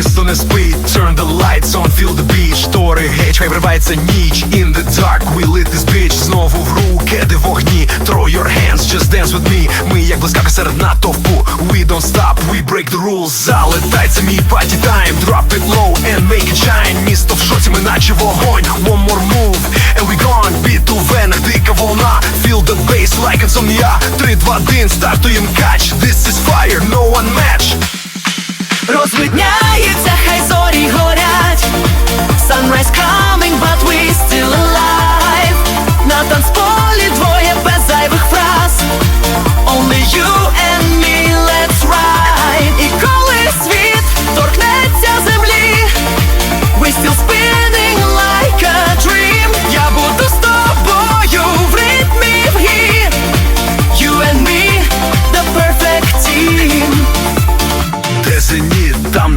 не спить Turn the lights on, feel the beat Штори геть, хай вривається ніч In the dark, we lit this bitch Знову в руки, де вогні Throw your hands, just dance with me Ми як блискавка серед натовпу We don't stop, we break the rules Залетай, це мій party time Drop it low and make it shine Місто в шоці, ми наче вогонь One more move, and we gone Біт у венах, дика волна Feel the bass like insomnia 3, 2, 1, стартуєм кач This is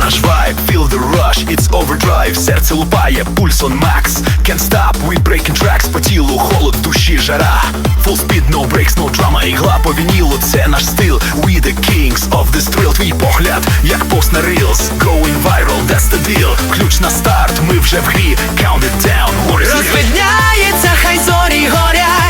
наш вайб Feel the rush, it's overdrive Серце лупає, пульс on max Can't stop, we breaking tracks По тілу холод, душі жара Full speed, no breaks, no drama Ігла по вінілу, це наш стил We the kings of this thrill Твій погляд, як пост на reels Going viral, that's the deal Ключ на старт, ми вже в грі Count it down? Розвидняється, хай зорі горять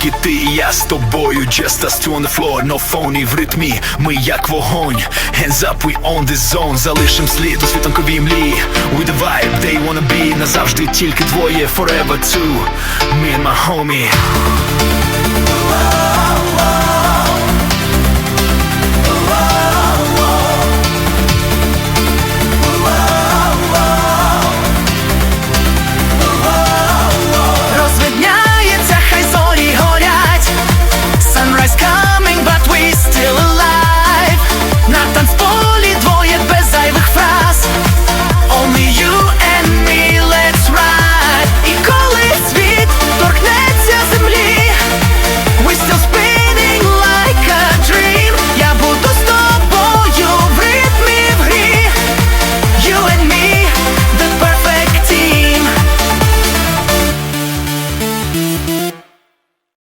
Тільки ти і я з тобою Just us two on the floor, no phony в ритмі Ми як вогонь Hands up, we on this zone Залишим слід у світанковій млі We the vibe, they wanna be Назавжди тільки двоє Forever two Me and my homie